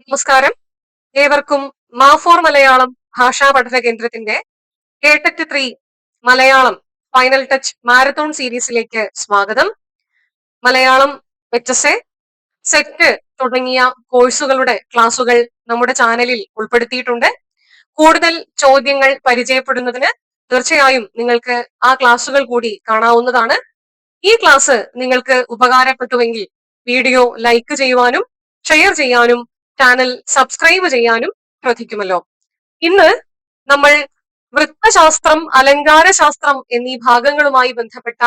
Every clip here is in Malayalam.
നമസ്കാരം. ഏവർക്കും മാഫോർ മലയാളം ഭാഷാ പഠന കേന്ദ്രത്തിന്റെ KTET three Malayalam final touch marathon സീരീസിലേക്ക് സ്വാഗതം. മലയാളം എച്ച് സെറ്റ് തുടങ്ങിയ കോഴ്സുകളുടെ ക്ലാസുകൾ നമ്മുടെ ചാനലിൽ ഉൾപ്പെടുത്തിയിട്ടുണ്ട്. കൂടുതൽ ചോദ്യങ്ങൾ പരിചയപ്പെടുന്നതിന് തീർച്ചയായും നിങ്ങൾക്ക് ആ ക്ലാസുകൾ കൂടി കാണാവുന്നതാണ്. ഈ ക്ലാസ് നിങ്ങൾക്ക് ഉപകാരപ്പെട്ടുവെങ്കിൽ വീഡിയോ ലൈക്ക് ചെയ്യുവാനും ഷെയർ ചെയ്യാനും ചാനൽ സബ്സ്ക്രൈബ് ചെയ്യാനും ശ്രദ്ധിക്കുമല്ലോ. ഇന്ന് നമ്മൾ വൃത്തശാസ്ത്രം അലങ്കാര ശാസ്ത്രം എന്നീ ഭാഗങ്ങളുമായി ബന്ധപ്പെട്ട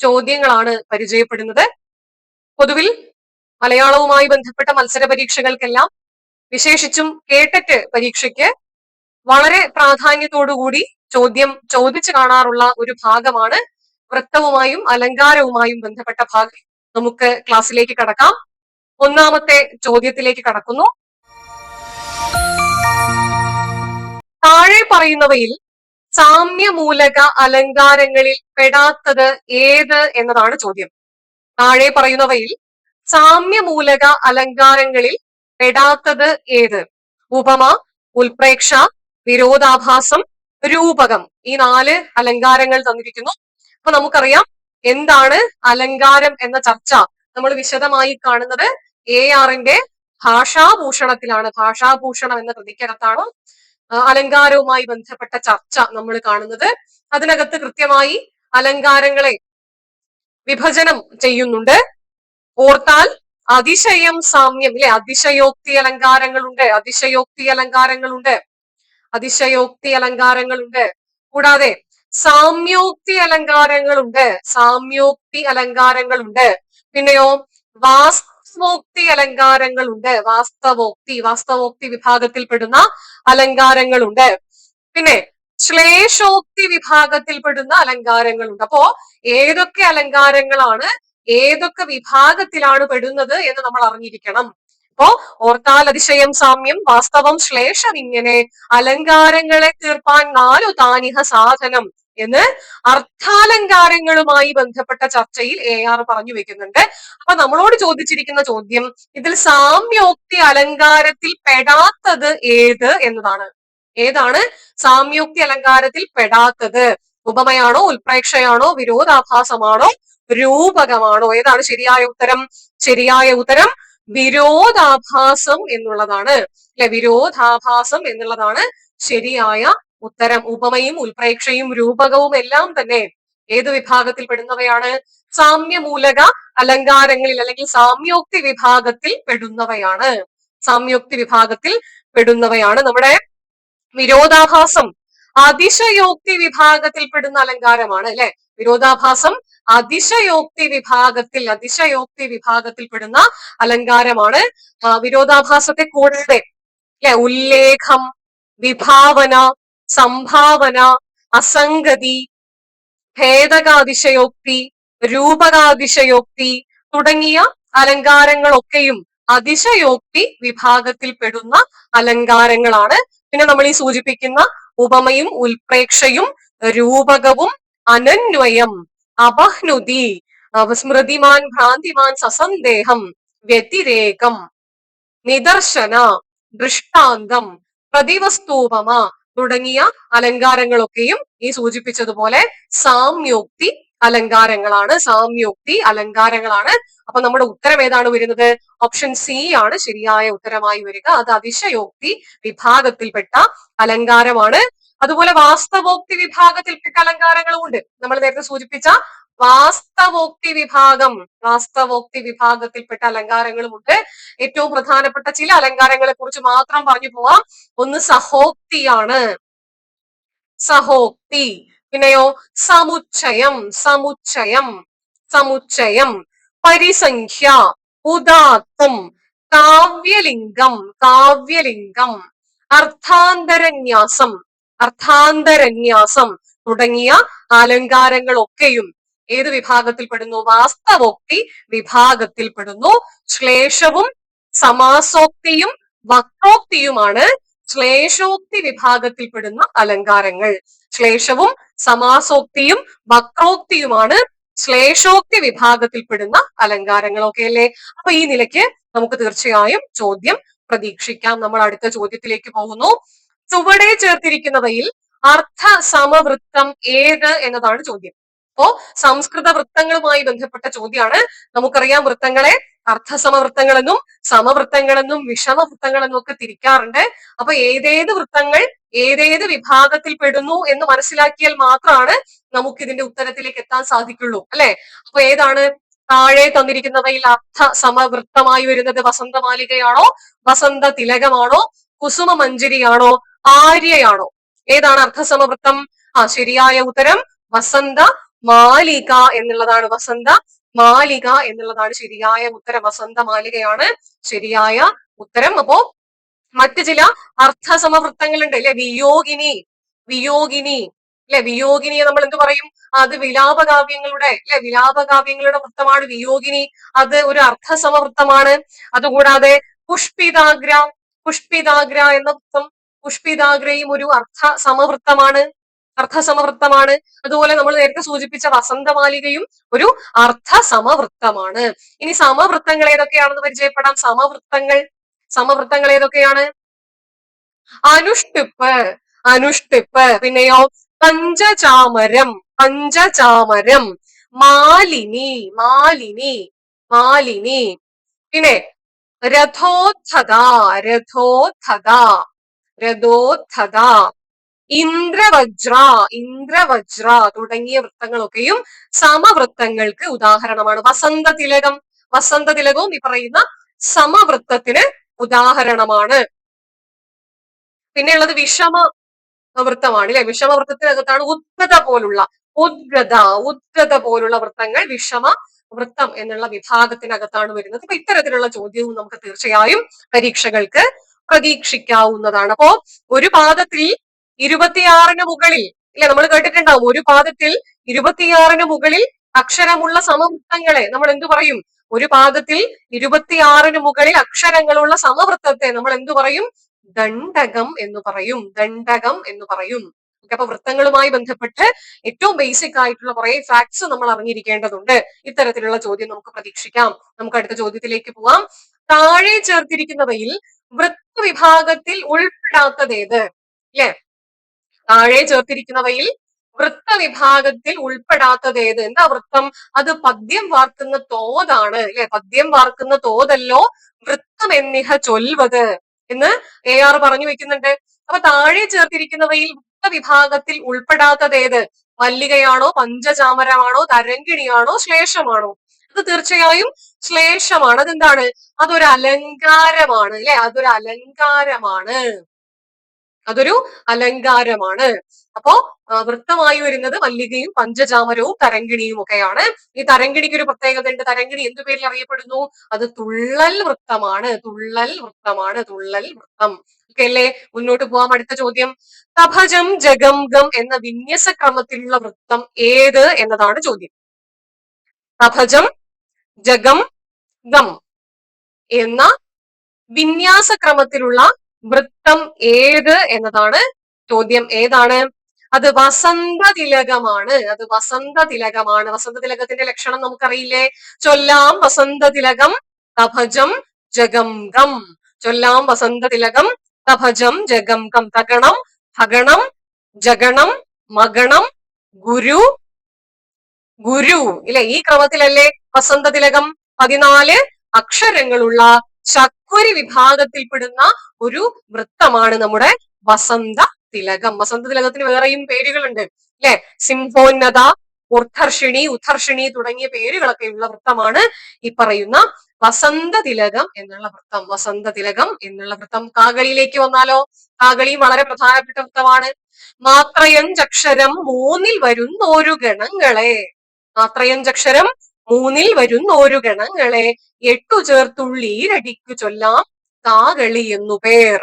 ചോദ്യങ്ങളാണ് പരിചയപ്പെടുന്നത്. പൊതുവിൽ മലയാളവുമായി ബന്ധപ്പെട്ട മത്സര പരീക്ഷകൾക്കെല്ലാം വിശേഷിച്ചും കേട്ടറ്റ് പരീക്ഷയ്ക്ക് വളരെ പ്രാധാന്യത്തോടുകൂടി ചോദ്യം ചോദിച്ചു കാണാറുള്ള ഒരു ഭാഗമാണ് വൃത്തവുമായും അലങ്കാരവുമായും ബന്ധപ്പെട്ട ഭാഗം. നമുക്ക് ക്ലാസ്സിലേക്ക് കടക്കാം. ഒന്നാമത്തെ ചോദ്യത്തിലേക്ക് കടക്കുന്നു. താഴെ പറയുന്നവയിൽ സാമ്യമൂലക അലങ്കാരങ്ങളിൽ പെടാത്തത് ഏത് എന്നതാണ് ചോദ്യം. താഴെ പറയുന്നവയിൽ സാമ്യമൂലക അലങ്കാരങ്ങളിൽ പെടാത്തത് ഏത്? ഉപമ ഉൽപ്രേക്ഷ വിരോധാഭാസം രൂപകം ഈ നാല് അലങ്കാരങ്ങൾ തന്നിരിക്കുന്നു. അപ്പൊ നമുക്കറിയാം എന്താണ് അലങ്കാരം എന്ന ചർച്ച നമ്മൾ വിശദമായി കാണുന്നത്. എ ആറിന്റെ ഭാഷാഭൂഷണത്തിലാണ്. ഭാഷാഭൂഷണം എന്ന കൃതിക്കകത്താണ് അലങ്കാരവുമായി ബന്ധപ്പെട്ട ചർച്ച നമ്മൾ കാണുന്നത്. അതിനകത്ത് കൃത്യമായി അലങ്കാരങ്ങളെ വിഭജനം ചെയ്യുന്നുണ്ട്. ഓർത്താൽ അതിശയം സാമ്യം ഇല്ലെ? അതിശയോക്തി അലങ്കാരങ്ങളുണ്ട് അതിശയോക്തി അലങ്കാരങ്ങളുണ്ട് അതിശയോക്തി അലങ്കാരങ്ങളുണ്ട്. കൂടാതെ സാമ്യോക്തി അലങ്കാരങ്ങളുണ്ട് സാമ്യോക്തി അലങ്കാരങ്ങളുണ്ട്. പിന്നെയോ വാസ്തവോക്തി അലങ്കാരങ്ങളുണ്ട്. വാസ്തവോക്തി വാസ്തവോക്തി വിഭാഗത്തിൽപ്പെടുന്ന അലങ്കാരങ്ങളുണ്ട്. പിന്നെ ശ്ലേഷോക്തി വിഭാഗത്തിൽപ്പെടുന്ന അലങ്കാരങ്ങളുണ്ട്. അപ്പോ ഏതൊക്കെ അലങ്കാരങ്ങളാണ് ഏതൊക്കെ വിഭാഗത്തിലാണ് പെടുന്നത് എന്ന് നമ്മൾ അറിഞ്ഞിരിക്കണം. അപ്പോ ഓർത്താൽ അതിശയം സാമ്യം വാസ്തവം ശ്ലേഷം ഇങ്ങനെ അലങ്കാരങ്ങളെ തീർപ്പാൻ നാലു താനിഹ സാധനം. എന്ന് അർത്ഥാലങ്കാരങ്ങളുമായി ബന്ധപ്പെട്ട ചർച്ചയിൽ എ ആർ പറഞ്ഞു വെക്കുന്നുണ്ട്. അപ്പൊ നമ്മളോട് ചോദിച്ചിരിക്കുന്ന ചോദ്യം ഇതിൽ സാമ്യോക്തി അലങ്കാരത്തിൽ പെടാത്തത് ഏത് എന്നതാണ്. ഏതാണ് സാമ്യോക്തി അലങ്കാരത്തിൽ പെടാത്തത്? ഉപമയാണോ ഉൽപ്രേക്ഷയാണോ വിരോധാഭാസമാണോ രൂപകമാണോ? ഏതാണ് ശരിയായ ഉത്തരം? ശരിയായ ഉത്തരം വിരോധാഭാസം എന്നുള്ളതാണ്. അല്ലെ? വിരോധാഭാസം എന്നുള്ളതാണ് ശരിയായ ഉത്തരം ഉപമയും ഉൽപ്രേക്ഷയും രൂപകവും എല്ലാം തന്നെ ഏത് വിഭാഗത്തിൽ പെടുന്നവയാണ് സാമ്യമൂലക അലങ്കാരങ്ങളിൽ അല്ലെങ്കിൽ സാമ്യോക്തി വിഭാഗത്തിൽ പെടുന്നവയാണ്. സാമ്യോക്തി വിഭാഗത്തിൽ പെടുന്നവയാണ്. നമ്മുടെ വിരോധാഭാസം അതിശയോക്തി വിഭാഗത്തിൽ പെടുന്ന അലങ്കാരമാണ് അല്ലെ? വിരോധാഭാസം അതിശയോക്തി വിഭാഗത്തിൽ അതിശയോക്തി വിഭാഗത്തിൽ പെടുന്ന അലങ്കാരമാണ് വിരോധാഭാസത്തെ കൂടാതെ അല്ലെ? ഉല്ലേഖം വിഭാവന സംഭാവന അസംഗതി ഭേദകാതിശയോക്തി രൂപകാതിശയോക്തി തുടങ്ങിയ അലങ്കാരങ്ങളൊക്കെയും അതിശയോക്തി വിഭാഗത്തിൽപ്പെടുന്ന അലങ്കാരങ്ങളാണ്. പിന്നെ നമ്മൾ ഈ സൂചിപ്പിക്കുന്ന ഉപമയും ഉൽപ്രേക്ഷയും രൂപകവും അനന്വയം അപഹ്നുതി സ്മൃതിമാൻ ഭ്രാന്തിമാൻ സസന്ദേഹം വ്യതിരേകം നിദർശന ദൃഷ്ടാന്തം പ്രതിവസ്തൂപമ തുടങ്ങിയ അലങ്കാരങ്ങളൊക്കെയും ഈ സൂചിപ്പിച്ചതുപോലെ സാമ്യോക്തി അലങ്കാരങ്ങളാണ് സാമ്യോക്തി അലങ്കാരങ്ങളാണ്. അപ്പൊ നമ്മുടെ ഉത്തരം ഏതാണ് വരുന്നത്? ഓപ്ഷൻ സി ആണ് ശരിയായ ഉത്തരമായി വരിക. അത് അതിശയോക്തി വിഭാഗത്തിൽപ്പെട്ട അലങ്കാരമാണ്. അതുപോലെ വാസ്തവോക്തി വിഭാഗത്തിൽപ്പെട്ട അലങ്കാരങ്ങളും ഉണ്ട്. നമ്മൾ നേരത്തെ സൂചിപ്പിച്ച വാസ്തവോക്തി വിഭാഗം വാസ്തവോക്തി വിഭാഗത്തിൽപ്പെട്ട അലങ്കാരങ്ങളും ഉണ്ട് ഏറ്റവും പ്രധാനപ്പെട്ട ചില അലങ്കാരങ്ങളെ കുറിച്ച് മാത്രം പറഞ്ഞു പോവാം. ഒന്ന് സഹോക്തിയാണ്. സഹോക്തി. പിന്നെയോ സമുച്ചയം സമുച്ചയം സമുച്ചയം. പരിസംഖ്യ ഉദാത്തം കാവ്യലിംഗം കാവ്യലിംഗം. അർത്ഥാന്തരന്യാസം അർത്ഥാന്തരന്യാസം തുടങ്ങിയ അലങ്കാരങ്ങളൊക്കെയും ഏത് വിഭാഗത്തിൽപ്പെടുന്നു വാസ്തവോക്തി വിഭാഗത്തിൽപ്പെടുന്നു. ശ്ലേഷവും സമാസോക്തിയും വക്രോക്തിയുമാണ്. ശ്ലേഷോക്തി വിഭാഗത്തിൽപ്പെടുന്ന അലങ്കാരങ്ങൾ. ശ്ലേഷവും സമാസോക്തിയും വക്രോക്തിയുമാണ്. ശ്ലേഷോക്തി വിഭാഗത്തിൽപ്പെടുന്ന അലങ്കാരങ്ങൾ. ഒക്കെ അല്ലേ? അപ്പൊ ഈ നിലയ്ക്ക് നമുക്ക് തീർച്ചയായും ചോദ്യം പ്രതീക്ഷിക്കാം. നമ്മൾ അടുത്ത ചോദ്യത്തിലേക്ക് പോകുന്നു. ചുവടെ ചേർത്തിരിക്കുന്നവയിൽ അർത്ഥ സമവൃത്തം ഏത് എന്നതാണ് ചോദ്യം. അപ്പോ സംസ്കൃത വൃത്തങ്ങളുമായി ബന്ധപ്പെട്ട ചോദ്യമാണ് നമുക്കറിയാം വൃത്തങ്ങളെ അർത്ഥസമവൃത്തങ്ങളെന്നും സമവൃത്തങ്ങളെന്നും വിഷമവൃത്തങ്ങളെന്നും ഒക്കെ തിരിക്കാറുണ്ട്. അപ്പൊ ഏതേത് വൃത്തങ്ങൾ ഏതേത് വിഭാഗത്തിൽ പെടുന്നു എന്ന് മനസ്സിലാക്കിയാൽ മാത്രമാണ് നമുക്ക് ഇതിന്റെ ഉത്തരത്തിലേക്ക് എത്താൻ സാധിക്കുള്ളൂ അല്ലെ? അപ്പൊ ഏതാണ്? താഴെ തന്നിരിക്കുന്നവയിൽ അർത്ഥ സമവൃത്തമായി വരുന്നത് വസന്തമാലികയാണോ വസന്ത തിലകമാണോ കുസുമ മഞ്ജരിയാണോ ആര്യയാണോ? ഏതാണ് അർത്ഥസമവൃത്തം ആ ശരിയായ ഉത്തരം വസന്ത മാലിക എന്നുള്ളതാണ് വസന്ത. മാലിക എന്നുള്ളതാണ് ശരിയായ ഉത്തരം. വസന്ത മാലികയാണ് ശരിയായ ഉത്തരം. അപ്പോ മറ്റു ചില അർത്ഥസമവൃത്തങ്ങളുണ്ട് അല്ലെ? വിയോഗിനി. വിയോഗിനി. അല്ലെ? വിയോഗിനിയെ നമ്മൾ എന്ത് പറയും? അത് വിലാപകാവ്യങ്ങളുടെ അല്ലെ? വിലാപകാവ്യങ്ങളുടെ വൃത്തമാണ് വിയോഗിനി. അത് ഒരു അർത്ഥസമവൃത്തമാണ്. അതുകൂടാതെ പുഷ്പിതാഗ്ര. പുഷ്പിതാഗ്ര എന്ന വൃത്തം പുഷ്പിതാഗ്രയും ഒരു അർത്ഥ സമവൃത്തമാണ് അർത്ഥസമവൃത്തമാണ്. അതുപോലെ നമ്മൾ നേരത്തെ സൂചിപ്പിച്ച വസന്തമാലികയും ഒരു അർത്ഥസമവൃത്തമാണ്. ഇനി സമവൃത്തങ്ങൾ ഏതൊക്കെയാണെന്ന് പരിചയപ്പെടാം. സമവൃത്തങ്ങൾ സമവൃത്തങ്ങൾ ഏതൊക്കെയാണ്? അനുഷ്ടിപ്പ് അനുഷ്ടിപ്പ്. പിന്നെയോ പഞ്ചചാമരം പഞ്ചചാമരം. മാലിനി മാലിനി മാലിനി. പിന്നെ രഥോത്ഥത രഥോത്ഥത രഥോത്ഥത ഇന്ദ്രവജ്ര ഇന്ദ്രവജ്ര തുടങ്ങിയ വൃത്തങ്ങളൊക്കെയും സമവൃത്തങ്ങൾക്ക് ഉദാഹരണമാണ്. വസന്ത തിലകം വസന്ത തിലകവും ഈ പറയുന്ന സമവൃത്തത്തിന് ഉദാഹരണമാണ്. പിന്നെയുള്ളത് വിഷമ വൃത്തമാണ് അല്ലെ? വിഷമ വൃത്തത്തിനകത്താണ് ഉദ്ഗത പോലുള്ള ഉദ്ഗത ഉദ്ഗത പോലുള്ള വൃത്തങ്ങൾ വിഷമ വൃത്തം എന്നുള്ള വിഭാഗത്തിനകത്താണ് വരുന്നത്. അപ്പൊ ഇത്തരത്തിലുള്ള ചോദ്യവും നമുക്ക് തീർച്ചയായും പരീക്ഷകൾക്ക് പ്രതീക്ഷിക്കാവുന്നതാണ്. അപ്പോ ഒരു പാദത്തിൽ ഇരുപത്തിയാറിന് മുകളിൽ ഇല്ല നമ്മൾ കേട്ടിട്ടുണ്ടാവും ഒരു പാദത്തിൽ ഇരുപത്തിയാറിന് മുകളിൽ അക്ഷരമുള്ള സമവൃത്തങ്ങളെ നമ്മൾ എന്തു പറയും? ഒരു പാദത്തിൽ ഇരുപത്തിയാറിന് മുകളിൽ അക്ഷരങ്ങളുള്ള സമവൃത്തത്തെ നമ്മൾ എന്തു പറയും? ദണ്ഡകം എന്ന് പറയും ദണ്ഡകം എന്ന് പറയും. അപ്പൊ വൃത്തങ്ങളുമായി ബന്ധപ്പെട്ട് ഏറ്റവും ബേസിക് ആയിട്ടുള്ള കുറെ ഫാക്ട്സ് നമ്മൾ അറിഞ്ഞിരിക്കേണ്ടതുണ്ട്. ഇത്തരത്തിലുള്ള ചോദ്യം നമുക്ക് പ്രതീക്ഷിക്കാം. നമുക്ക് അടുത്ത ചോദ്യത്തിലേക്ക് പോവാം. താഴെ ചേർത്തിരിക്കുന്നവയിൽ വൃത്ത വിഭാഗത്തിൽ ഉൾപ്പെടാത്തതേത് അല്ലെ? താഴെ ചേർത്തിരിക്കുന്നവയിൽ വൃത്ത വിഭാഗത്തിൽ ഉൾപ്പെടാത്തത് ഏത്? എന്താ വൃത്തം? അത് പദ്യം വാർക്കുന്ന തോതാണ് അല്ലെ? പദ്യം വാർക്കുന്ന തോതല്ലോ വൃത്തം എന്നിഹ ചൊൽവത് എന്ന് എ ആർ പറഞ്ഞു വെക്കുന്നുണ്ട്. അപ്പൊ താഴെ ചേർത്തിരിക്കുന്നവയിൽ വൃത്ത വിഭാഗത്തിൽ ഉൾപ്പെടാത്തത് ഏത്? മല്ലികയാണോ പഞ്ചചാമരമാണോ തരങ്കിണിയാണോ ശ്ലേഷമാണോ? അത് തീർച്ചയായും ശ്ലേഷമാണ്. അതെന്താണ്? അതൊരു അലങ്കാരമാണ് അല്ലെ? അതൊരു അലങ്കാരമാണ് അതൊരു അലങ്കാരമാണ്. അപ്പോ വൃത്തമായി വരുന്നത് മല്ലികയും പഞ്ചചാമരവും തരങ്കിണിയും ഒക്കെയാണ്. ഈ തരങ്കിണിക്ക് ഒരു പ്രത്യേകത ഉണ്ട്. തരങ്കിണി എന്തു പേരിൽ അറിയപ്പെടുന്നു? അത് തുള്ളൽ വൃത്തമാണ്. തുള്ളൽ വൃത്തമാണ്. തുള്ളൽ വൃത്തം. ഓക്കെ അല്ലേ? മുന്നോട്ട് പോവാം. അടുത്ത ചോദ്യം. തഭജം ജഗംഗം എന്ന വിന്യസ ക്രമത്തിലുള്ള വൃത്തം ഏത് എന്നതാണ് ചോദ്യം. തഭജം ജഗം ഗം എന്ന വിന്യാസ ക്രമത്തിലുള്ള വൃത്തം ഏത് എന്നതാണ് ചോദ്യം ഏതാണ്? അത് വസന്ത തിലകമാണ് അത് വസന്ത തിലകമാണ് വസന്ത തിലകത്തിന്റെ ലക്ഷണം നമുക്കറിയില്ലേ? ചൊല്ലാം വസന്ത തിലകം തഭജം ജഗംഗം ചൊല്ലാം വസന്ത തിലകം തഭജം ജഗംഗം തകണം ഭഗണം ജഗണം മഗണം ഗുരു ഗുരു. ഇല്ലെ? ഈ ക്രമത്തിലല്ലേ വസന്ത തിലകം പതിനാല് അക്ഷരങ്ങളുള്ള ചക്വരി വിഭാഗത്തിൽപ്പെടുന്ന ഒരു വൃത്തമാണ് നമ്മുടെ വസന്ത തിലകം. വസന്ത തിലകത്തിന് വേറെയും പേരുകളുണ്ട് അല്ലെ? സിംഹോന്നത ഉർധർഷിണി ഉദ്ധർഷിണി തുടങ്ങിയ പേരുകളൊക്കെ ഉള്ള വൃത്തമാണ് ഈ പറയുന്ന വസന്ത തിലകം എന്നുള്ള വൃത്തം. വസന്ത തിലകം എന്നുള്ള വൃത്തം കാകളിയിലേക്ക് വന്നാലോ? കാകളി വളരെ പ്രധാനപ്പെട്ട വൃത്തമാണ്. മാത്രയഞ്ചക്ഷരം മൂന്നിൽ വരുന്ന ഒരു ഗണങ്ങളെ. മാത്രയഞ്ചക്ഷരം മൂന്നിൽ വരുന്നോരു ഗണങ്ങളെ എട്ടു ചേർത്തുള്ളീരടിക്കു ചൊല്ലാം കാകളി എന്നു പേർ.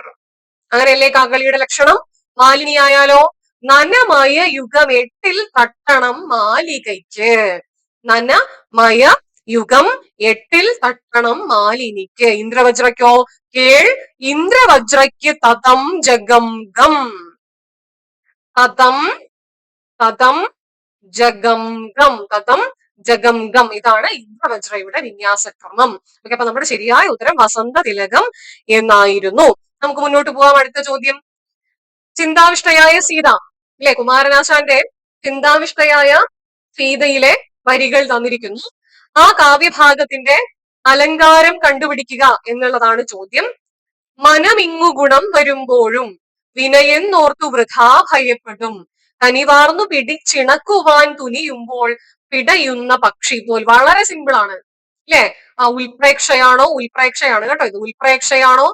അങ്ങനെയല്ലേ കാകളിയുടെ ലക്ഷണം? മാലിനിയായാലോ നനമയ യുഗം എട്ടിൽ തട്ടണം മാലികയ്ക്ക്. നനമയ യുഗം എട്ടിൽ തട്ടണം മാലിനിക്ക്. ഇന്ദ്രവജ്രയ്ക്കോ? കേൾ ഇന്ദ്രവജ്രയ്ക്ക് തതം ജഗം ഗം. തതം തതം ജഗം ഗം. തതം ജഗം ഗം ഇതാണ് ഇന്ദ്രവജ്രയുടെ വിന്യാസക്രമം. ഓക്കെ അപ്പൊ നമ്മുടെ ശരിയായ ഉത്തരം വസന്ത തിലകം എന്നായിരുന്നു. നമുക്ക് മുന്നോട്ട് പോവാം. അടുത്ത ചോദ്യം. ചിന്താവിഷ്ടയായ സീത. അല്ലെ കുമാരനാശാന്റെ ചിന്താവിഷ്ടയായ സീതയിലെ വരികൾ തന്നിരിക്കുന്നു. ആ കാവ്യഭാഗത്തിന്റെ അലങ്കാരം കണ്ടുപിടിക്കുക എന്നുള്ളതാണ് ചോദ്യം. മനമിങ്ങു ഗുണം വരുമ്പോഴും വിനയെന്നോർത്തു വൃഥാ ഭയപ്പെടും. കനിവാർന്നു പിടിച്ചിണക്കുവാൻ തുനിയുമ്പോൾ പിടയുന്ന പക്ഷി പോൽ വളരെ സിമ്പിൾ ആണ്. അല്ലെ ആ ഉൽപ്രേക്ഷയാണോ? ഉൽപ്രേക്ഷയാണ് കേട്ടോ ഇത്. ഉൽപ്രേക്ഷയാണോ?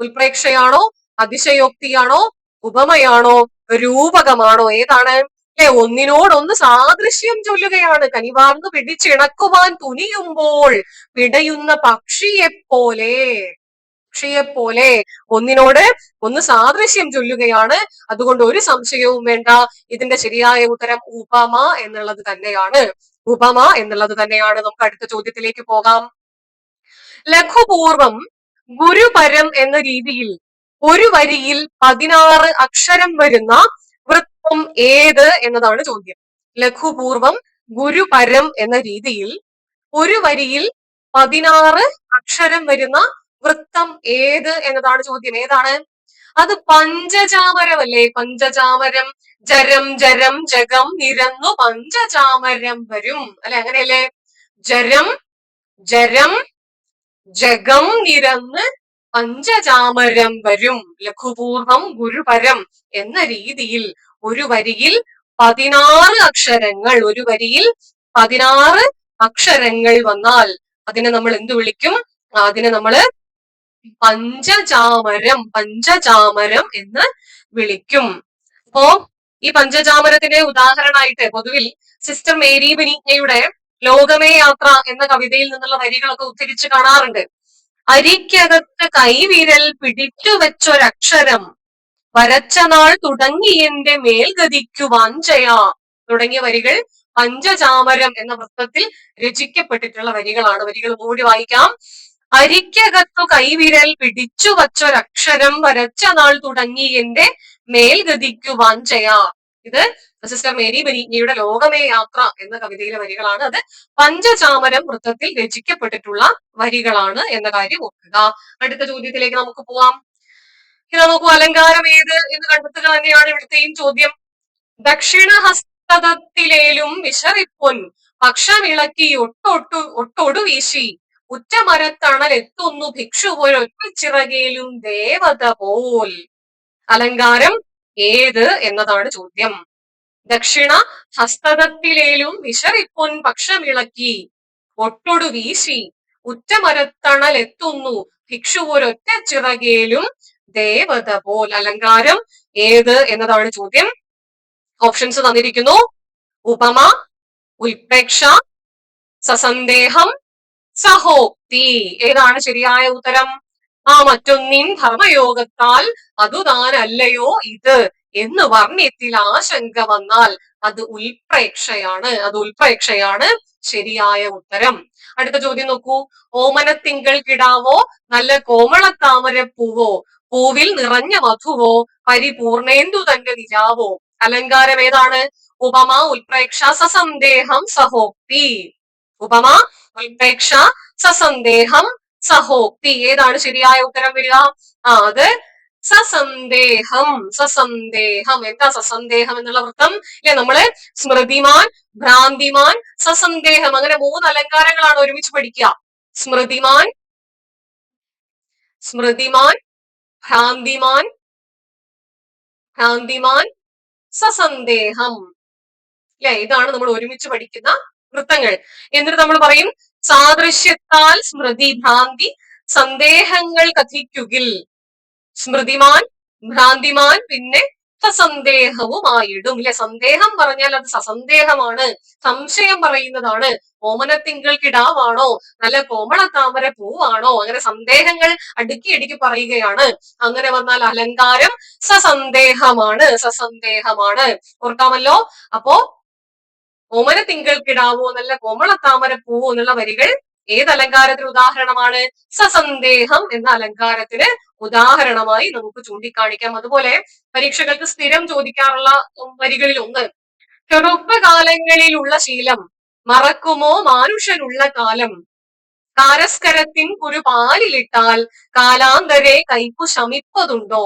ഉൽപ്രേക്ഷയാണോ? അതിശയോക്തിയാണോ? ഉപമയാണോ? രൂപകമാണോ? ഏതാണ്? അല്ലെ ഒന്നിനോടൊന്ന് സാദൃശ്യം ചൊല്ലുകയാണ്. കനിവാർന്ന് പിടിച്ചിണക്കുവാൻ തുനിയുമ്പോൾ പിടയുന്ന പക്ഷിയെ പോലെ പക്ഷിയെ പോലെ ഒന്നിനോട് ഒന്ന് സാദൃശ്യം ചൊല്ലുകയാണ്. അതുകൊണ്ട് ഒരു സംശയവും വേണ്ട. ഇതിന്റെ ശരിയായ ഉത്തരം ഉപമ എന്നുള്ളത് തന്നെയാണ്. ഉപമ എന്നുള്ളത് തന്നെയാണ്. നമുക്ക് അടുത്ത ചോദ്യത്തിലേക്ക് പോകാം. ലഘുപൂർവം ഗുരുപരം എന്ന രീതിയിൽ ഒരു വരിയിൽ പതിനാറ് അക്ഷരം വരുന്ന വൃത്തം ഏത് എന്നതാണ് ചോദ്യം. ലഘുപൂർവം ഗുരുപരം എന്ന രീതിയിൽ ഒരു വരിയിൽ പതിനാറ് അക്ഷരം വരുന്ന വൃത്തം ഏത് എന്നതാണ് ചോദ്യം. ഏതാണ്? അത് പഞ്ചചാമരമല്ലേ? പഞ്ചചാമരം ജരം ജരം ജഗം നിരന്നു പഞ്ചചാമരം വരും. അല്ലെ? അങ്ങനെയല്ലേ? ജരം ജരം ജഗം നിരന്ന് പഞ്ചചാമരം വരും. ലഘുപൂർവം ഗുരുപരം എന്ന രീതിയിൽ ഒരു വരിയിൽ പതിനാറ് അക്ഷരങ്ങൾ ഒരു വരിയിൽ പതിനാറ് അക്ഷരങ്ങൾ വന്നാൽ അതിനെ നമ്മൾ എന്ത് വിളിക്കും? അതിനെ നമ്മൾ പഞ്ചചാമരം പഞ്ചചാമരം എന്ന് വിളിക്കും. അപ്പോ ഈ പഞ്ചചാമരത്തിന്റെ ഉദാഹരണമായിട്ട് പൊതുവിൽ സിസ്റ്റർ മേരി ബെനീറ്റയുടെ ലോകമേ യാത്ര എന്ന കവിതയിൽ നിന്നുള്ള വരികളൊക്കെ ഉദ്ധരിച്ച് കാണാറുണ്ട്. അരിക്കകത്ത് കൈവിരൽ പിടിച്ചു വെച്ചൊരക്ഷരം വരച്ച നാൾ തുടങ്ങി എന്റെ മേൽഗതിക്കു വാഞ്ചയാ. തുടങ്ങിയ വരികൾ പഞ്ചചാമരം എന്ന വൃത്തത്തിൽ രചിക്കപ്പെട്ടിട്ടുള്ള വരികളാണ്. വരികൾ കൂടി വായിക്കാം. അരിക്കകത്തു കൈവിരൽ പിടിച്ചു വച്ചൊരക്ഷരം വരച്ച നാൾ തുടങ്ങി എന്റെ മേൽഗതിക്കു വാഞ്ചയാ ഇത് സിസ്റ്റർ മേരി ബെനീഞ്ഞയുടെ ലോകമേ യാത്ര എന്ന കവിതയിലെ വരികളാണ്. അത് പഞ്ചചാമരം വൃത്തത്തിൽ രചിക്കപ്പെട്ടിട്ടുള്ള വരികളാണ് എന്ന കാര്യം ഓർക്കുക. അടുത്ത ചോദ്യത്തിലേക്ക് നമുക്ക് പോവാം. ഇത് നോക്കൂ അലങ്കാരം ഏത് എന്ന് കണ്ടെത്തുക തന്നെയാണ് ഇവിടുത്തെയും ചോദ്യം. ദക്ഷിണ ഹസ്തത്തിലേലും വിശറിപ്പൊൻ പക്ഷമിളക്കി ഒട്ടൊട്ടു ഒട്ടൊടു വീശി. ഉറ്റമരത്തണലെത്തുന്നു ഭിക്ഷു ഒരൊറ്റച്ചിറകയിലും ദേവത പോൽ. അലങ്കാരം ഏത് എന്നതാണ് ചോദ്യം. ദക്ഷിണ ഹസ്തകത്തിലേലും വിശറിപ്പൊൻ പക്ഷമിളക്കി. ഒട്ടൊടു വീശി ഉറ്റമരത്തണലെത്തുന്നു ഭിക്ഷു ഒരൊറ്റ ചിറകേലും ദേവത പോൽ. അലങ്കാരം ഏത് എന്നതാണ് ചോദ്യം. ഓപ്ഷൻസ് തന്നിരിക്കുന്നു. ഉപമ ഉൽപ്രേക്ഷ സസന്ദേഹം സഹോക്തി ഏതാണ് ശരിയായ ഉത്തരം? ആ മറ്റൊന്നിൻ ധർമ്മയോഗത്താൽ അതു താനല്ലയോ ഇത് എന്ന് വർണ്യത്തിൽ ആശങ്ക വന്നാൽ അത് ഉൽപ്രേക്ഷയാണ്. അത് ഉൽപ്രേക്ഷയാണ് ശരിയായ ഉത്തരം. അടുത്ത ചോദ്യം നോക്കൂ. ഓമനത്തിങ്കൾ കിടാവോ? നല്ല കോമളത്താമര പൂവോ? പൂവിൽ നിറഞ്ഞ മധുവോ പരിപൂർണേന്ദു തന്റെ നിലാവോ അലങ്കാരം ഏതാണ്? ഉപമ ഉൽപ്രേക്ഷ സസന്ദേഹം സഹോക്തി. ഉപമ ഉൽപ്രേക്ഷ സസന്ദേഹം സഹോക്തി. ഏതാണ് ശരിയായ ഉത്തരം വരിക? ആ അത് സസന്ദേഹം സസന്ദേഹം. എന്താ സസന്ദേഹം എന്നുള്ള വൃത്തം? അല്ലെ നമ്മൾ? സ്മൃതിമാൻ ഭ്രാന്തിമാൻ സസന്ദേഹം. അങ്ങനെ മൂന്ന് അലങ്കാരങ്ങളാണ് ഒരുമിച്ച് പഠിക്കുക. സ്മൃതിമാൻ സ്മൃതിമാൻ ഭ്രാന്തിമാൻ ഭ്രാന്തിമാൻ സസന്ദേഹം. അല്ലെ ഇതാണ് നമ്മൾ ഒരുമിച്ച് പഠിക്കുന്ന വൃത്തങ്ങൾ. എന്നിട്ട് നമ്മൾ പറയും സാദൃശ്യത്താൽ സ്മൃതി ഭ്രാന്തി സന്ദേഹങ്ങൾ കഥിക്കുകിൽ. സ്മൃതിമാൻ ഭ്രാന്തിമാൻ പിന്നെ സസന്ദേഹവുമായിടും. ഇല്ലെ? സന്ദേഹം പറഞ്ഞാൽ അത് സസന്ദേഹമാണ്. സംശയം പറയുന്നതാണ്. ഓമനത്തിങ്കൾ കിടാവാണോ നല്ല കോമള താമര പൂവാണോ? അങ്ങനെ സന്ദേഹങ്ങൾ അടുക്കി അടുക്കി പറയുകയാണ്. അങ്ങനെ വന്നാൽ അലങ്കാരം സസന്ദേഹമാണ്. സസന്ദേഹമാണ്. ഓർക്കാമല്ലോ? അപ്പോ ഓമന തിങ്കൾ കിടാവോ നല്ല കോമള താമര പൂവോ എന്നുള്ള വരികൾ ഏത് അലങ്കാരത്തിന് ഉദാഹരണമാണ്? സസന്ദേഹം എന്ന അലങ്കാരത്തിന് ഉദാഹരണമായി നമുക്ക് ചൂണ്ടിക്കാണിക്കാം. അതുപോലെ പരീക്ഷകൾക്ക് സ്ഥിരം ചോദിക്കാറുള്ള വരികളിൽ ഒന്ന്. ചെറുപ്പകാലങ്ങളിലുള്ള ശീലം മറക്കുമോ മാനുഷനുള്ള കാലം? കാരസ്കരത്തിൻ കുരു പാലിലിട്ടാൽ കാലാന്തരെ കൈപ്പു ശമിപ്പതുണ്ടോ?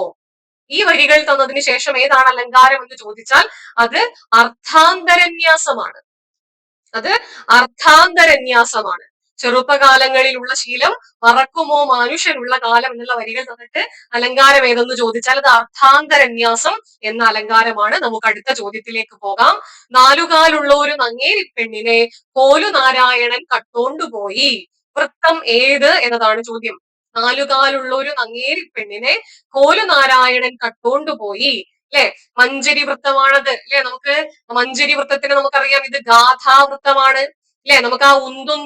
ഈ വരികൾ തന്നതിന് ശേഷം ഏതാണ് അലങ്കാരം എന്ന് ചോദിച്ചാൽ അത് അർത്ഥാന്തരന്യാസമാണ്. അത് അർത്ഥാന്തരന്യാസമാണ്. ചെറുപ്പകാലങ്ങളിലുള്ള ശീലം മറക്കുമോ മനുഷ്യനുള്ള കാലം എന്നുള്ള വരികൾ തന്നിട്ട് അലങ്കാരം ഏതെന്ന് ചോദിച്ചാൽ അത് അർത്ഥാന്തരന്യാസം എന്ന അലങ്കാരമാണ്. നമുക്ക് അടുത്ത ചോദ്യത്തിലേക്ക് പോകാം. നാലുകാലുള്ള ഒരു നങ്ങേരി പെണ്ണിനെ കോലുനാരായണൻ കട്ടോണ്ടുപോയി വൃത്തം ഏത് എന്നതാണ് ചോദ്യം. നാലുകാലുള്ള ഒരു നങ്ങേരി പെണ്ണിനെ കോലുനാരായണൻ കട്ടുകൊണ്ടുപോയി. അല്ലെ മഞ്ചരി വൃത്തമാണത് അല്ലെ നമുക്ക് മഞ്ചരി വൃത്തത്തിന് നമുക്കറിയാം ഇത് ഗാഥാവൃത്തമാണ്. അല്ലെ നമുക്ക് ആ ഉന്തും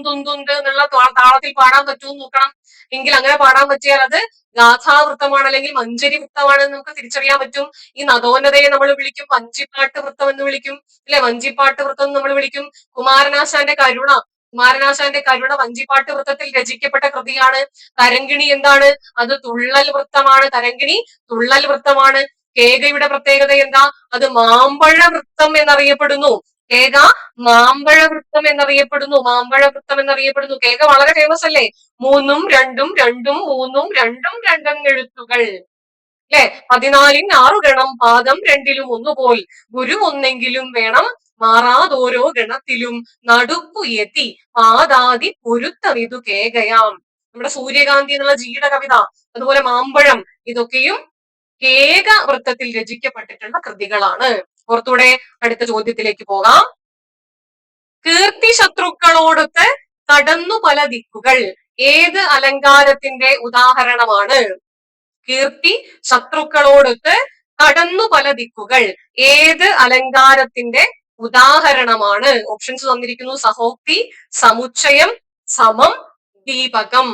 എന്നുള്ള താളത്തിൽ പാടാൻ പറ്റുമെന്ന് നോക്കണം. എങ്കിൽ അങ്ങനെ പാടാൻ പറ്റിയാൽ അത് ഗാഥാവൃത്തമാണ് അല്ലെങ്കിൽ മഞ്ചരി വൃത്തമാണെന്ന് നമുക്ക് തിരിച്ചറിയാൻ പറ്റും. ഈ നദോന്നതയെ നമ്മൾ വിളിക്കും വഞ്ചിപ്പാട്ട് വൃത്തം എന്ന് വിളിക്കും. അല്ലെ വഞ്ചിപ്പാട്ട് വൃത്തം നമ്മൾ വിളിക്കും. കുമാരനാശാന്റെ കരുണ. കുമാരനാശാന്റെ കരുണ വഞ്ചിപ്പാട്ട് വൃത്തത്തിൽ രചിക്കപ്പെട്ട കൃതിയാണ് തരങ്കിണി എന്താണ്? അത് തുള്ളൽ വൃത്തമാണ്. തരങ്കിണി തുള്ളൽ വൃത്തമാണ്. കേകയുടെ പ്രത്യേകത എന്താ? അത് മാമ്പഴ വൃത്തം എന്നറിയപ്പെടുന്നു. കേക മാമ്പഴ വൃത്തം എന്നറിയപ്പെടുന്നു. മാമ്പഴ വൃത്തം എന്നറിയപ്പെടുന്നു. കേക വളരെ ഫേമസ് അല്ലേ? മൂന്നും രണ്ടും രണ്ടും മൂന്നും രണ്ടും രണ്ടും എഴുത്തുകൾ. അല്ലെ പതിനാലിൻ ആറു ഗണം പാദം രണ്ടിലും ഒന്നുപോൽ. ഗുരു ഒന്നെങ്കിലും വേണം മാറാതോരോ ഗണത്തിലും നടുക്കുയത്തി പാതാതി പൊരുത്തമിതു കേകയാം. നമ്മുടെ സൂര്യകാന്തി എന്നുള്ള ജീട കവിത അതുപോലെ മാമ്പഴം ഇതൊക്കെയും കേക വൃത്തത്തിൽ രചിക്കപ്പെട്ടിട്ടുള്ള കൃതികളാണ്. പുറത്തൂടെ അടുത്ത ചോദ്യത്തിലേക്ക് പോകാം. കീർത്തി ശത്രുക്കളോടൊത്ത് കടന്നു പല ദിക്കുകൾ. ഏത് അലങ്കാരത്തിന്റെ ഉദാഹരണമാണ്? കീർത്തി ശത്രുക്കളോടൊത്ത് കടന്നു പല ദിക്കുകൾ. ഏത് അലങ്കാരത്തിന്റെ ഉദാഹരണമാണ്. ഓപ്ഷൻസ് തന്നിരിക്കുന്നു. സഹോക്തി സമുച്ചയം സമം ദീപകം.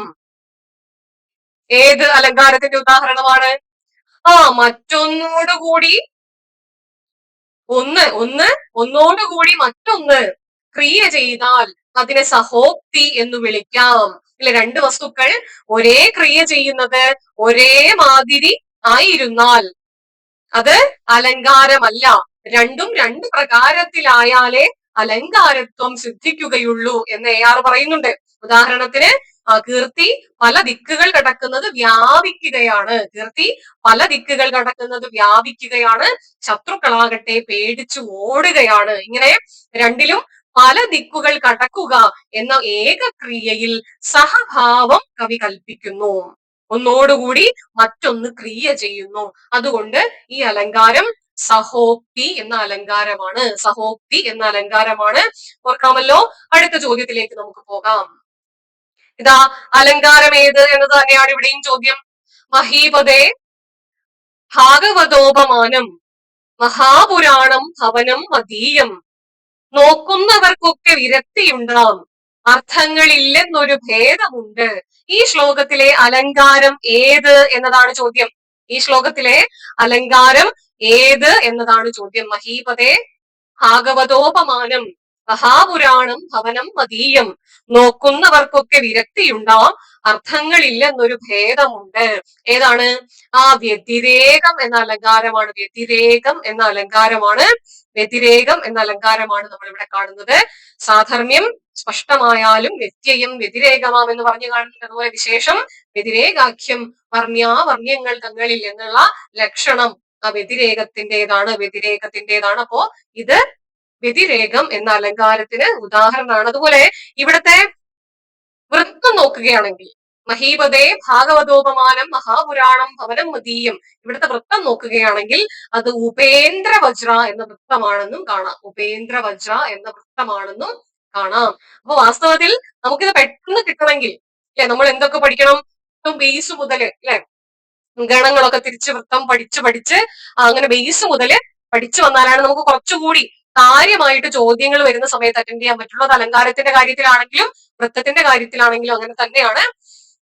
ഏത് അലങ്കാരത്തിന്റെ ഉദാഹരണമാണ്? ആ മറ്റൊന്നോടുകൂടി ഒന്ന് ഒന്ന് ഒന്നോടുകൂടി മറ്റൊന്ന് ക്രിയ ചെയ്താൽ അതിനെ സഹോക്തി എന്ന് വിളിക്കാം. ഇല്ല രണ്ട് വസ്തുക്കൾ ഒരേ ക്രിയ ചെയ്യുന്നത് ഒരേ മാതിരി ആയിരുന്നാൽ അത് അലങ്കാരമല്ല. രണ്ടും രണ്ട് പ്രകാരത്തിലായാലേ അലങ്കാരത്വം സിദ്ധിക്കുകയുള്ളൂ എന്ന് എ ആർ പറയുന്നുണ്ട്. ഉദാഹരണത്തിന് കീർത്തി പല ദിക്കുകൾ കടക്കുന്നത് വ്യാപിക്കുകയാണ്. കീർത്തി പല ദിക്കുകൾ കടക്കുന്നത് വ്യാപിക്കുകയാണ്. ശത്രുക്കളാകട്ടെ പേടിച്ചു ഓടുകയാണ്. ഇങ്ങനെ രണ്ടിലും പല ദിക്കുകൾ കടക്കുക എന്ന ഏകക്രിയയിൽ സഹഭാവം കവി കൽപ്പിക്കുന്നു. ഒന്നോടുകൂടി മറ്റൊന്ന് ക്രിയ ചെയ്യുന്നു. അതുകൊണ്ട് ഈ അലങ്കാരം സഹോക്തി എന്ന അലങ്കാരമാണ്. സഹോക്തി എന്ന അലങ്കാരമാണ്. ഓർക്കാമല്ലോ? അടുത്ത ചോദ്യത്തിലേക്ക് നമുക്ക് പോകാം. ഇതാ അലങ്കാരം ഏത് എന്നത് തന്നെയാണ് ഇവിടെയും ചോദ്യം. മഹീപതേ ഭാഗവതോപമാനം മഹാപുരാണം ഭവനം മതീയം. നോക്കുന്നവർക്കൊക്കെ വിരക്തിയുണ്ടാം അർത്ഥങ്ങളില്ലെന്നൊരു ഭേദമുണ്ട്. ഈ ശ്ലോകത്തിലെ അലങ്കാരം ഏത് എന്നതാണ് ചോദ്യം. ഈ ശ്ലോകത്തിലെ അലങ്കാരം ഏത് എന്നതാണ് ചോദ്യം. മഹീപതേ ഭാഗവതോപമാനം. മഹാപുരാണം ഭവനം മതീയം. നോക്കുന്നവർക്കൊക്കെ വിരക്തിയുണ്ടാവും അർത്ഥങ്ങളില്ലെന്നൊരു ഭേദമുണ്ട്. ഏതാണ്? ആ വ്യതിരേകം എന്ന അലങ്കാരമാണ്. വ്യതിരേകം എന്ന അലങ്കാരമാണ്. വ്യതിരേകം എന്ന അലങ്കാരമാണ് നമ്മൾ ഇവിടെ കാണുന്നത്. സാധർമ്മ്യം സ്പഷ്ടമായാലും വ്യത്യയം വ്യതിരേകമാം എന്ന് പറഞ്ഞു കാണുന്നത് അതുപോലെ വിശേഷം വ്യതിരേകാഖ്യം വർണ്യാവർണ്യങ്ങൾ തങ്ങളിൽ എന്നുള്ള ലക്ഷണം. ആ വ്യതിരേകത്തിന്റെതാണ് വ്യതിരേകത്തിന്റെതാണ്. അപ്പോ ഇത് വ്യതിരേകം എന്ന അലങ്കാരത്തിന് ഉദാഹരണമാണ്. അതുപോലെ ഇവിടുത്തെ വൃത്തം നോക്കുകയാണെങ്കിൽ മഹീപതേ ഭാഗവതോപമാനം മഹാപുരാണം ഭവനം മതീയം. ഇവിടുത്തെ വൃത്തം നോക്കുകയാണെങ്കിൽ അത് ഉപേന്ദ്ര വജ്ര എന്ന വൃത്തമാണെന്നും കാണാം. ഉപേന്ദ്ര വജ്ര എന്ന വൃത്തമാണെന്നും കാണാം. അപ്പൊ വാസ്തവത്തിൽ നമുക്കിത് പെട്ടെന്ന് കിട്ടണമെങ്കിൽ അല്ലെ നമ്മൾ എന്തൊക്കെ പഠിക്കണം? ബേസ് മുതൽ അല്ലെ ഗണങ്ങളൊക്കെ തിരിച്ച് വൃത്തം പഠിച്ച് പഠിച്ച് അങ്ങനെ ബേസ് മുതൽ പഠിച്ചു വന്നാലാണ് നമുക്ക് കുറച്ചുകൂടി കാര്യമായിട്ട് ചോദ്യങ്ങൾ വരുന്ന സമയത്ത് അറ്റൻഡ് ചെയ്യാൻ പറ്റുള്ളൂ. അത് അലങ്കാരത്തിന്റെ കാര്യത്തിലാണെങ്കിലും വൃത്തത്തിന്റെ കാര്യത്തിലാണെങ്കിലും അങ്ങനെ തന്നെയാണ്.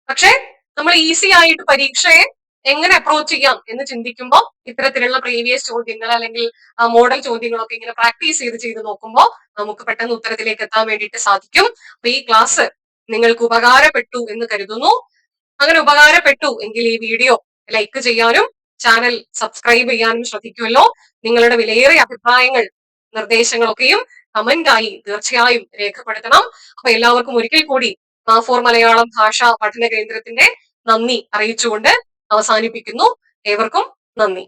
പക്ഷെ നമ്മൾ ഈസി ആയിട്ട് പരീക്ഷയെ എങ്ങനെ അപ്രോച്ച് ചെയ്യാം എന്ന് ചിന്തിക്കുമ്പോൾ ഇത്തരത്തിലുള്ള പ്രീവിയസ് ചോദ്യങ്ങൾ അല്ലെങ്കിൽ മോഡൽ ചോദ്യങ്ങളൊക്കെ ഇങ്ങനെ പ്രാക്ടീസ് ചെയ്ത് ചെയ്ത് നോക്കുമ്പോൾ നമുക്ക് പെട്ടെന്ന് ഉത്തരത്തിലേക്ക് എത്താൻ വേണ്ടിയിട്ട് സാധിക്കും. അപ്പൊ ഈ ക്ലാസ് നിങ്ങൾക്ക് ഉപകാരപ്പെട്ടു എന്ന് കരുതുന്നു. അങ്ങനെ ഉപകാരപ്പെട്ടു എങ്കിൽ ഈ വീഡിയോ ലൈക്ക് ചെയ്യാനും ചാനൽ സബ്സ്ക്രൈബ് ചെയ്യാനും ശ്രദ്ധിക്കുമല്ലോ. നിങ്ങളുടെ വിലയേറിയ അഭിപ്രായങ്ങൾ നിർദ്ദേശങ്ങളൊക്കെയും കമന്റായി തീർച്ചയായും രേഖപ്പെടുത്തണം. അപ്പൊ എല്ലാവർക്കും ഒരിക്കൽ കൂടി മാഫോർ മലയാളം ഭാഷാ പഠന കേന്ദ്രത്തിന്റെ നന്ദി അറിയിച്ചുകൊണ്ട് അവസാനിപ്പിക്കുന്നു. ഏവർക്കും നന്ദി.